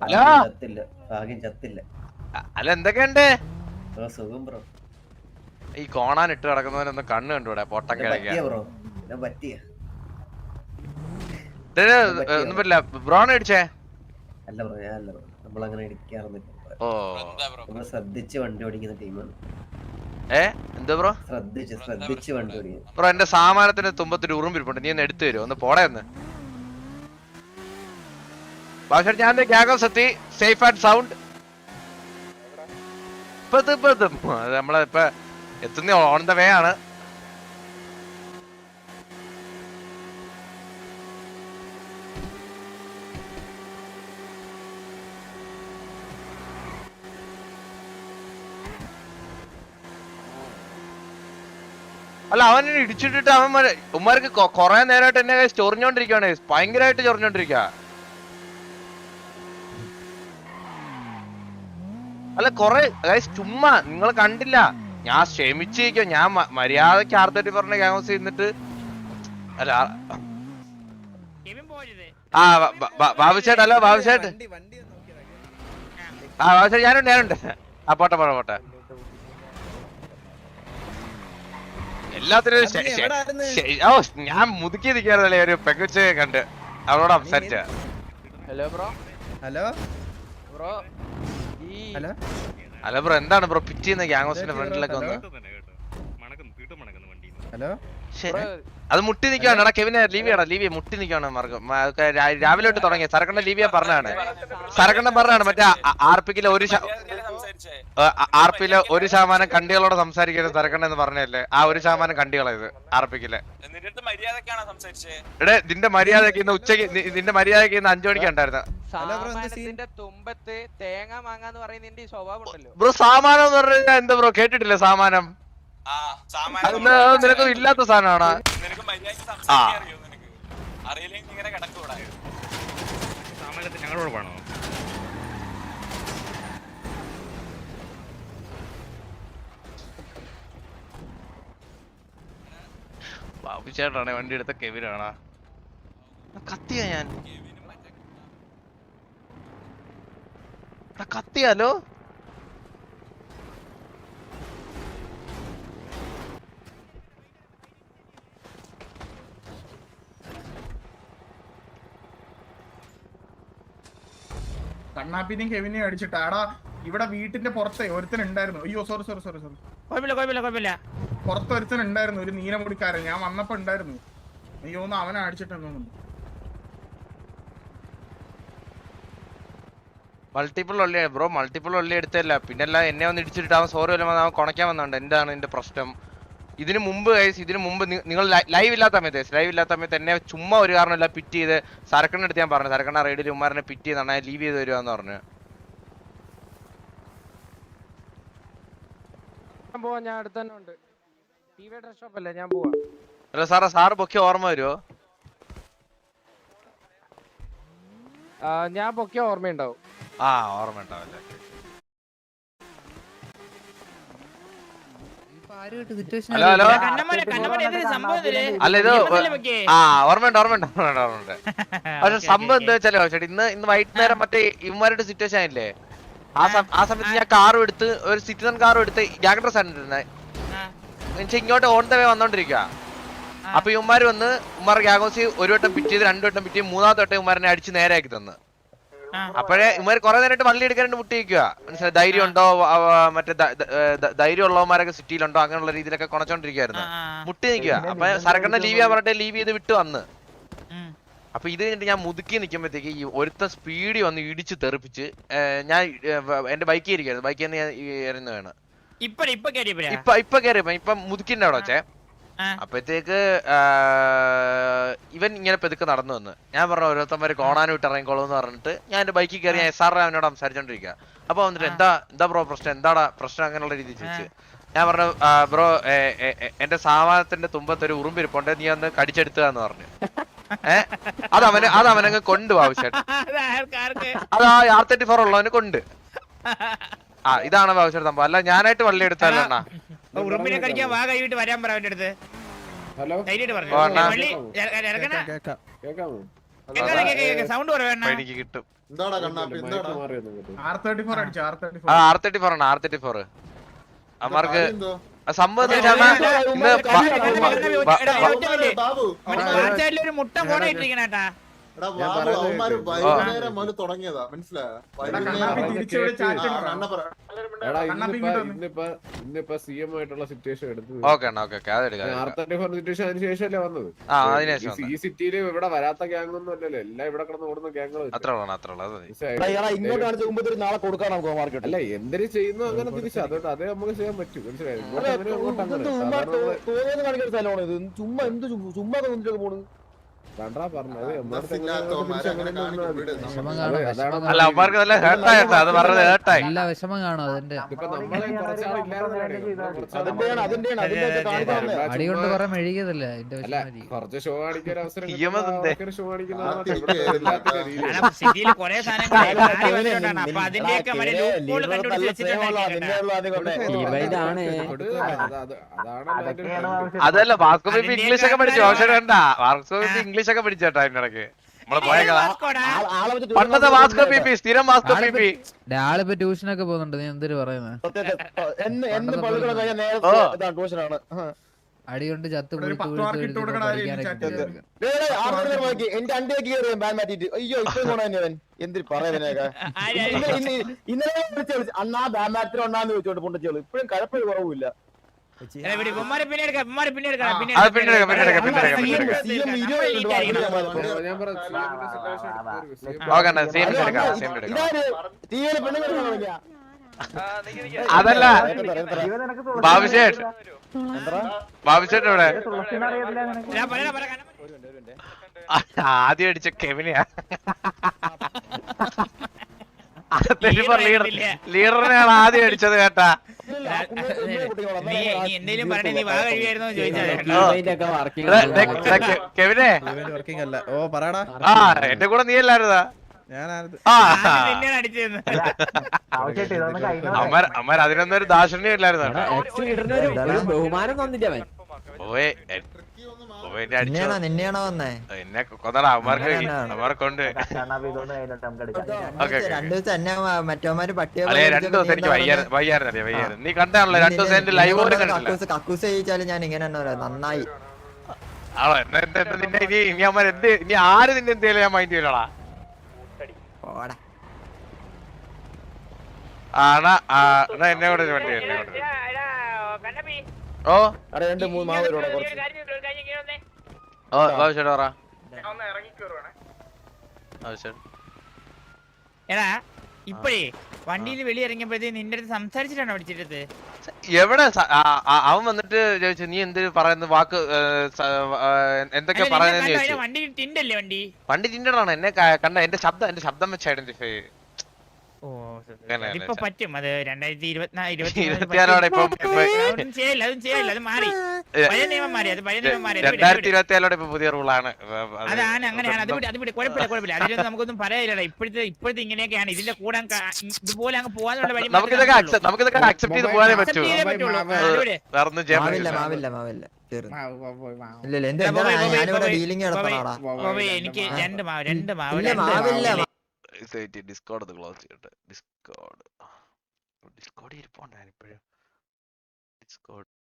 Hello? ഭാഗ്യം ചത്തില്ല. ഭാഗ്യം ചത്തില്ല. അ- അല്ല എന്തൊക്കെയുണ്ട്? സുഖം ബ്രോ. ഈ കോണാൻ ഇട്ട് കിടക്കുന്നവനൊന്ന് കണ്ണ് കണ്ടുവിടെ പൊട്ടം ഒന്നും പറ്റില്ല. ബ്രോൺ അടിച്ചേ അല്ല ബ്രോ ഞാൻ അല്ല ബ്രോ. നമ്മളങ്ങനെ ശ്രദ്ധിച്ച് വണ്ടി ഓടിക്കുന്ന ടീമാണ്. ഏ? എന്താ ബ്രോ? ശ്രദ്ധിച്ച് ശ്രദ്ധിച്ച് വണ്ടി ബ്രോ എന്റെ സാമാനത്തിന്റെ തുമ്പത്തൊരു ഉറുമ്പിരിപ്പുണ്ട് നീ ഒന്ന് എടുത്തു തരുമോ ഒന്ന് പോടേ ഒന്ന്. പക്ഷേ ഞാൻ ഗ്യാഗം സത്തി സേഫ് ആൻഡ് സൗണ്ട് ഇപ്പൊ എത്തും, ഇപ്പൊ എത്തും. അത് നമ്മളെ ഇപ്പൊ എത്തുന്ന ഓൺ ദ വേ ആണ്. അല്ല അവൻ ഇടിച്ചിട്ടിട്ട് അവൻ ഉമ്മാർക്ക് കൊറേ നേരമായിട്ട് എന്നെ ചൊറിഞ്ഞോണ്ടിരിക്കുകയാണ് ഭയങ്കരമായിട്ട് ചൊറിഞ്ഞോണ്ടിരിക്കുക അല്ല കൊറേ അതായത് ചുമ്മാ നിങ്ങൾ കണ്ടില്ല. ഞാൻ ക്ഷമിച്ചിരിക്കും. ഞാൻ മര്യാദയ്ക്ക് ആർത്തോട്ടി പറഞ്ഞ ക്യാമസ് ചെയ്യുന്നിട്ട് അല്ല ആ- ബാബുശേട്ട് അല്ല ബാബുശേട്ട് ആ ബാബുശേട്ട് ഞാനുണ്ട് ഞാനുണ്ട്. ആ പോട്ടെ പോട്ടെ പോട്ടെ. എല്ലാത്തിനും ഓ ഞാൻ മുതുക്കിയിരിക്കാറല്ലേ ഒരു പെങ്കുച്ച കണ്ട്. അവളോട് സംസാരിച്ച hello bro hello bro hello അല്ല ബ്രോ എന്താണ് ബ്രോ പിറ്റ് ചെയ്യുന്ന ഗ്യാങ്സിന്റെ ഫ്രണ്ടിലൊക്കെ വന്ന് ഹലോ? ശരി അത് മുട്ടി നിൽക്കുകയാണ് എടാ കെവിനെ ലീവ് ലീവിയ ലീവ് മുട്ടി നിൽക്കുകയാണ് മാർഗം. രാവിലെ തൊട്ട് തുടങ്ങിയ. സരക്കണ്ണ ലീവ് പറഞ്ഞാണ് സരക്കണ്ണ പറഞ്ഞാണ് മറ്റേ ആർപിക്കിലെ ഒരു ആർപിയിലെ ഒരു ശതമാനം കണ്ടികളോട് സംസാരിക്കരുത് തിരക്കണ്ടെന്ന് പറഞ്ഞല്ലേ ആ ഒരു ശതമാനം കണ്ടികളായത് മര്യാദക്കാണോ സംസാരിച്ചേ? എടേ നിന്റെ മര്യാദയ്ക്ക് ഇന്ന് ഉച്ചയ്ക്ക് നിന്റെ മര്യാദയ്ക്ക് ഇന്ന് അഞ്ചു മണിക്ക് ഉണ്ടായിരുന്നു തുമ്പത്ത് തേങ്ങ പറയുന്നതിന്റെ സ്വഭാവം ഉണ്ടല്ലോ ബ്രോ സാമാനം എന്ന് പറഞ്ഞാൽ എന്താ ബ്രോ കേട്ടിട്ടില്ല സാമാനം? നിനക്ക് ഇല്ലാത്ത സാധനമാണ്? നിനക്ക് മര്യാദയ്ക്ക് സംസാരിക്കാൻ അറിയോ നിനക്ക്? അറിയില്ലെങ്കിൽ ഇങ്ങനെ കിടക്കൂടാ. ഞങ്ങളോട് വേണോ? ബാബു ചേട്ടനാണ് വണ്ടി എടുത്ത കെവിനാണാ കത്തിയാ ഞാൻ? കത്തിയാലോ കണ്ണാപ്പിനെയും കെവിനെയും അടിച്ചിട്ടാടാ ഇവിടെ വീട്ടിന്റെ പുറത്തെ ഒരുത്തൻ ഉണ്ടായിരുന്നു. അയ്യോ സോറി സോറി സോറി സോറി കുഴപ്പമില്ല കുഴപ്പമില്ല കുഴപ്പമില്ല. പുറത്ത് ഒരുത്തൻ ഉണ്ടായിരുന്നു ഒരു നീലമുടിക്കാരൻ. ഞാൻ വന്നപ്പോ ഉണ്ടായിരുന്നു. അയ്യോ ഒന്ന് അവനെ അടിച്ചിട്ടെന്നു multiple ollie bro multiple ollie എടുത്തല്ല പിന്നെല്ലാം എന്നെ ഒന്ന് ഇടിച്ചിട്ട് അവൻ സോറി വല്ല അവൻ കുണയ്ക്കാൻ വന്നുണ്ട്. എന്താണ് എന്റെ പ്രശ്നം? ഇതിന് മുമ്പ് ഗൈസ് ഇതിന് മുമ്പ് നിങ്ങൾ ലൈവ് ഇല്ലാത്ത സമയത്ത് ലൈവ് ഇല്ലാത്ത സമയത്ത് എന്നെ ചുമ്മാ ഒരു കാരണമില്ല പിറ്റ് ചെയ്ത് സരക്കണ്ണ എടുത്ത് ഞാൻ പറഞ്ഞു സരക്കണ്ണ റൈഡിൽ ഉമ്മാരനെ പിറ്റ് ചെയ്താണ് ലീവ് ചെയ്ത് വരുവാന്ന് പറഞ്ഞു. ഞാൻ അടുത്തന്നെ ഉണ്ട്. ടി ഡ്രസ് ഷോപ്പ് അല്ലേ ഞാൻ പോവാ. അല്ല സാറേ സാറ് പൊക്കി ഓർമ്മ വരുമോ ആ, ഞാൻ പൊക്കിയ ഓർമ്മയുണ്ടാവും. ആ ഓർമ്മ ഉണ്ടാവില്ല ഹലോ എന്തൊരു സംഭവം ഇതിൽ? അല്ല ഇത് നിയമത്തിലെ? ആ ഓർമ്മയുണ്ട് ഓർമ്മയുണ്ട് ഓർമ്മയുണ്ട് ഓർമ്മയുണ്ട്. പക്ഷെ സംഭവം ഓക്കേ, എന്താ വെച്ചാലോ ചേട്ടാ ഇന്ന് ഇന്ന് വൈകുന്നേരം മറ്റേ ഇവന്മാരുടെ സിറ്റുവേഷൻ ഇല്ലേ ആ സം- ആ സമയത്ത് ഞാൻ കാറും എടുത്ത് ഒരു സിറ്റിസൺ കാറും എടുത്ത് ജാഗ്രത സാധനം എന്നുവെച്ചാൽ ഇങ്ങോട്ട് ഓൺ ദ വേ വന്നോണ്ടിരിക്കുക. അപ്പൊ ഉമ്മാർ വന്ന് ഉമ്മാർ ഗ്യാഗോസി ഒരു വട്ടം പിറ്റ് ചെയ്ത് രണ്ടു വട്ടം പിറ്റ് ചെയ്ത് മൂന്നാമത്തെ വട്ടം ഉമ്മാരനെ അടിച്ച് നേരെയാക്കി തന്നു. അപ്പോഴേ ഇവന്മാർ കുറെ നേരമായിട്ട് വള്ളി എടുക്കാനായിട്ട് മുട്ടിയിരിക്കുക മനസ്സിലായി? ധൈര്യം ഉണ്ടോ മറ്റേ ധൈര്യം ഉള്ളവന്മാരൊക്കെ സിറ്റിയിലുണ്ടോ? അങ്ങനെയുള്ള രീതിയിലൊക്കെ കുണച്ചോണ്ടിരിക്കുവായിരുന്നു. മുട്ടി നിൽക്കുക അപ്പൊ സരക്കണ്ണ ലീവ് ചെയ്യാൻ പറഞ്ഞിട്ട് ലീവ് ചെയ്ത് വിട്ട് വന്ന്. അപ്പൊ ഇത് കഴിഞ്ഞിട്ട് ഞാൻ മുതുക്കി നിൽക്കുമ്പോഴത്തേക്ക് ഈ ഒരുത്ത സ്പീഡ് വന്ന് ഇടിച്ച് തെറിപ്പിച്ച് ഞാൻ എന്റെ ബൈക്കിൽ ഇരിക്കുന്നു ബൈക്കിൽ നിന്ന് ഞാൻ ഇറങ്ങുന്നതാണ്. ഇപ്പൊ ഇപ്പൊ ഇപ്പൊ കയറിയപ്പോ ഇപ്പൊ മുതുക്കിന്റെ അവിടെ വെച്ചേ. അപ്പഴത്തേക്ക് ഇവൻ ഇങ്ങനെ പെതുക്കെ നടന്നു വന്ന്. ഞാൻ പറഞ്ഞു ഓരോരുത്തന്മാര് കോണാനും ഇട്ട് ഇറങ്ങിക്കോളൂ എന്ന് പറഞ്ഞിട്ട് ഞാൻ എന്റെ ബൈക്കിൽ കയറി ഞാൻ എസ് ആർ അവനോട് സംസാരിച്ചോണ്ടിരിക്കുക അപ്പൊ വന്നിട്ട് എന്താ എന്താ ബ്രോ പ്രശ്നം? എന്താടാ പ്രശ്നം അങ്ങനെയുള്ള രീതി ചോദിച്ചു. ഞാൻ പറഞ്ഞു ബ്രോ എന്റെ സാമാനത്തിന്റെ തുമ്പത്ത് ഒരു ഉറുമ്പിരിപ്പുണ്ട് നീ ഒന്ന് കടിച്ചെടുത്തുക പറഞ്ഞു. ഏഹ് അത് അവന് അത് അവനങ്ങ് കൊണ്ട് ആവശ്യമായിട്ട്. അത് ആ ആർ തേർട്ടി ഫോർ ഉള്ളവന് കൊണ്ട്. ആ ഇതാണ് സംഭവം. അല്ല ഞാനായിട്ട് വള്ളി എടുത്തല്ലോ അണ്ണാ. ഉറുമ്പിനെ കടിക്കാൻ വാ കൈവിട്ട് വരാൻ പറ അവന്റെ അടുത്ത്. ഹലോ? ധൈര്യമായിട്ട് പറഞ്ഞു ഓ, അണ്ണാ. വള്ളി കേക്കാമോ സൗണ്ട് എനിക്ക് കിട്ടും. എന്താടാ കണ്ണാപ്പി എന്താടാ? ആർ തേർട്ടി ഫോർ അടിച്ചു ആർ തേർട്ടി ആ ഫോർ ആർ തേർട്ടി ഫോർ ആണ് ആർ തേർട്ടി ഫോർ. അമ്മമാർക്ക് കാര്യം എന്തോ? സംഭവം എന്ന് വെച്ചാൽ ഇന്ന് വ- വ- വ- ബാബു. ഒരു മുട്ട ഫോണ ഇട്ടിരിക്കണേട്ടാ വൈകുന്നേരം മുതൽ തുടങ്ങിയതാ മനസ്സിലായോ? ഇന്നിപ്പോ സി എം ആയിട്ടുള്ള സിറ്റുവേഷൻ എടുത്തു. ഓക്കെ അണ്ണാ ഓക്കെ ഓക്കെ അതെടുക്കാം ആർ സിറ്റുവേഷൻ അതിന് ശേഷമല്ലേ വന്നത്? ഈ- സിറ്റിയിൽ സിറ്റിയിൽ ഇവിടെ വരാത്ത ഗ്യാങ് ഒന്നും അല്ലല്ലോ. എല്ലാം ഇവിടെ കിടന്ന് ഓടുന്ന ഗ്യാങ്ങുകൾ അത്ര ഉള്ളു അത്ര ഉള്ളു അത് മതി. ഇങ്ങോട്ട് കാണിച്ച് മുമ്പ് നാളെ കൊടുക്കാൻ നമുക്ക് മാർക്കറ്റ് അല്ല എന്തിനു ചെയ്യുന്നു അങ്ങനെ തിരിച്ചു അതുകൊണ്ട് അതേ നമുക്ക് ചെയ്യാൻ പറ്റും. മനസ്സിലായോ? ചുമ്മാ എന്ത് ചുമ്മാ- ചുമ്മാ തോന്നിട്ട് പോണു? അല്ല അവന്മാർക്ക് നല്ല ഹേർട്ടായിട്ടാ അത് പറഞ്ഞത് ഹേർട്ടായി എല്ലാ വിഷമം കാണും അതിന്റെ. അടി കൊണ്ട് കുറെ മെഴുകിയതല്ലേ അതല്ല വാസ്കോ ബേബി ഇംഗ്ലീഷ് ഒക്കെ പഠിച്ചു പക്ഷെ വേണ്ട വാസ്കോ ബേബി ഇംഗ്ലീഷ് ഒക്കെ പഠിച്ചേട്ടാ അതിന്റെ ഇടയ്ക്ക് നമ്മൾ പോയ കഥ. ആളെ പണ്ടത്തെ വാസ്കോ സ്ഥിരം വാസ്കോ ആളിപ്പോ ട്യൂഷനൊക്കെ പോകുന്നുണ്ട്. നീ എന്തൊരു പറയുന്നത് ട്യൂഷനാണ്. ചത്ത് എന്റെ അണ്ടിയൊക്കെ കയറി ബാൻ മാറ്റിട്ട് അയ്യോ ഇത്രയും ഗുണം എന്തിരി ഇന്നലെ വിളിച്ചു അന്നാ ബാൻ മാറ്റിന് ഒന്നാന്ന് ചോദിച്ചോണ്ട് പൊണ്ടിച്ചോളൂ ഇപ്പഴും കഴപ്പൊരു കുറവില്ല അതല്ല. പറയാം പറയാം. ആദ്യം അടിച്ച കെവിനെയാ. ലീഡർ ലീഡറിനെയാണ് ആദ്യം അടിച്ചത് കേട്ടാ. നീ നീ എന്തെങ്കിലും പറഞ്ഞേ നീ വാ കഴിയായിരുന്നോ കെവിനെ? വർക്കിംഗ് അല്ല. ഓ പറയടാ ആ എന്റെ കൂടെ നീ അല്ലായിരുന്നാ? ഞാൻ ആ. നിന്നെയാണ് അടിച്ചതെന്ന്. അമ്മ അതിനൊന്നും ഒരു ദാക്ഷിണ്യം ഇല്ലായിരുന്നു. ബഹുമാനം തന്നില്ല അവൻ. നിന്നെയാണോ വന്നേ? എന്നെ കൊന്നടാ അവന്മാർക്ക് അവന്മാർക്കുണ്ട് രണ്ടു ദിവസം എന്നെ മറ്റവന്മാര് പട്ടിയെ രണ്ടു ദിവസം എനിക്ക് വയ്യായിരുന്നു അറിയാം വയ്യായിരുന്നു. നീ കണ്ടാണല്ലോ രണ്ടു ദിവസം എന്റെ ലൈവ് പോലും കണ്ടില്ല കക്കൂസ് ചെയ്യിച്ചാലും ഞാൻ ഇങ്ങനെ തന്നെ നന്നായി. ആണോ നിന്നെ ഇനി ഇനി അമ്മ എന്ത് ഇനി ആര് നിന്നെ എന്തേലും ഞാൻ മൈൻഡ് ചെയ്യലടാ. ഓടാ ആണാ എന്നാ കൂടെ വണ്ടി എന്നെ കൂടെ ഓ അവിടെ രണ്ട് മൂന്ന് മാവ് തരുവാണ് കുറച്ച്. ഓ ബാബുശേട്ട് പറ ബാബുശേട്ട് എടാ ഇപ്പഴേ വണ്ടിയിൽ വെളി വെളിയിറങ്ങിയപ്പോഴത്തേ നിന്റെ അടുത്ത് സംസാരിച്ചിട്ടാണ് പഠിച്ചിട്ടത് എവിടെ അവൻ വന്നിട്ട് ചോദിച്ചു നീ എന്ത് പറയുന്ന? വാക്ക് എന്തൊക്കെ പറയുന്നത് വണ്ടി ടിൻഡല്ലേ വണ്ടി? വണ്ടി ടിൻഡറാണ് എന്നെ കണ്ട എന്റെ ശബ്ദം എന്റെ ശബ്ദം വെച്ച് ഐഡന്റിഫൈ അങ്ങനെ അതിപ്പോ. പറ്റും. അത് രണ്ടായിരത്തി ഇരുപത്തിനാല് ഇപ്പം ചെയ്യില്ല അതും ചെയ്യില്ല. അത് മാറി. പഴയ നിയമം മാറി അത് പഴയ നിയമം മാറി. അത് വിട്, അത് രണ്ടായിരത്തി വിട്. ഇപ്പൊ പുതിയ റൂളാണ്. അതാണ് അങ്ങനെയാണ്. അത് അത് വിട്. കുഴപ്പമില്ല കുഴപ്പമില്ല. അതിലൊന്നും നമുക്കൊന്നും പറയാനില്ലടാ. ഇപ്പോഴത്തെ ഇപ്പോഴത്തെ ഇങ്ങനെയൊക്കെയാണ്. ഇതിന്റെ കൂടെ ഇതുപോലെ അങ്ങ് പോകാനുള്ള വഴി നമുക്കിതൊക്കെ നമുക്കിതൊക്കെ അക്സെപ്റ്റ് ചെയ്ത് പോകാനേ പറ്റൂ ചെയ്യാൻ പറ്റില്ല. എനിക്ക് രണ്ട് മാവ് രണ്ട് മാവ്. മാവില്ല. സൈറ്റ് ഡിസ്കോഡ് ഒന്ന് ക്ലോസ് ചെയ്യട്ടെ. ഡിസ്കോഡ് ഡിസ്കോഡ് ഇരിപ്പുണ്ട് ഞാനിപ്പോഴും. ഡിസ്കോഡ്